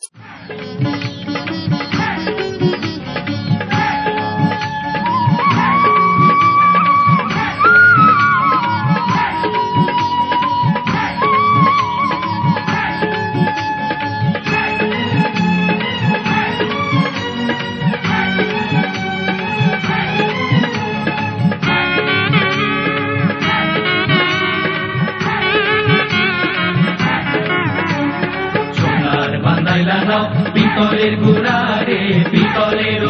Thank you. দাও পিতলের গুড়ারে পিতলের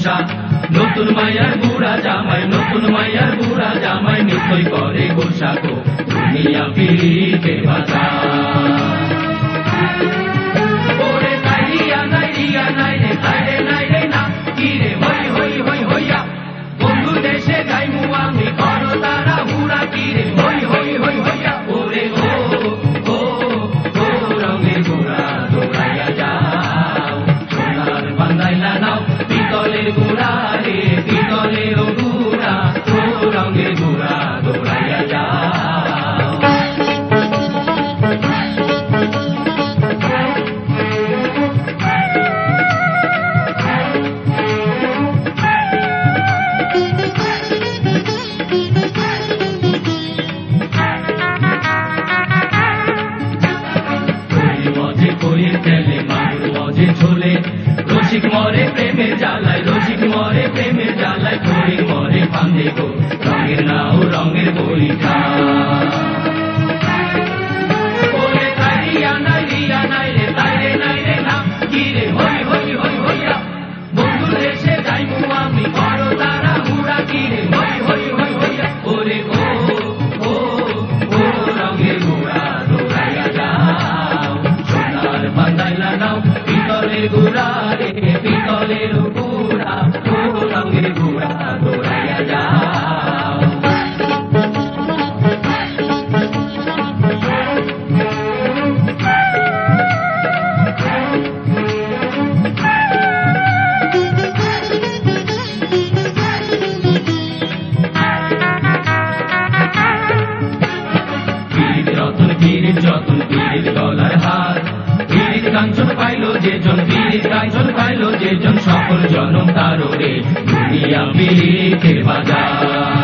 সমস্যা নতুন মায়ার বুড়া জামাই, নতুন মায়ার বুড়া জামাই নিশ্চয় করে গোসা গো দুনিয়া ফিরিতে বাজার। কান্দে রঙের বই। কাঞ্চন পাইল যে জন পীড়িত কাঞ্চন পাইল যে জন সকল জনম তাররে দুনিয়া পীড়িতের বাজার।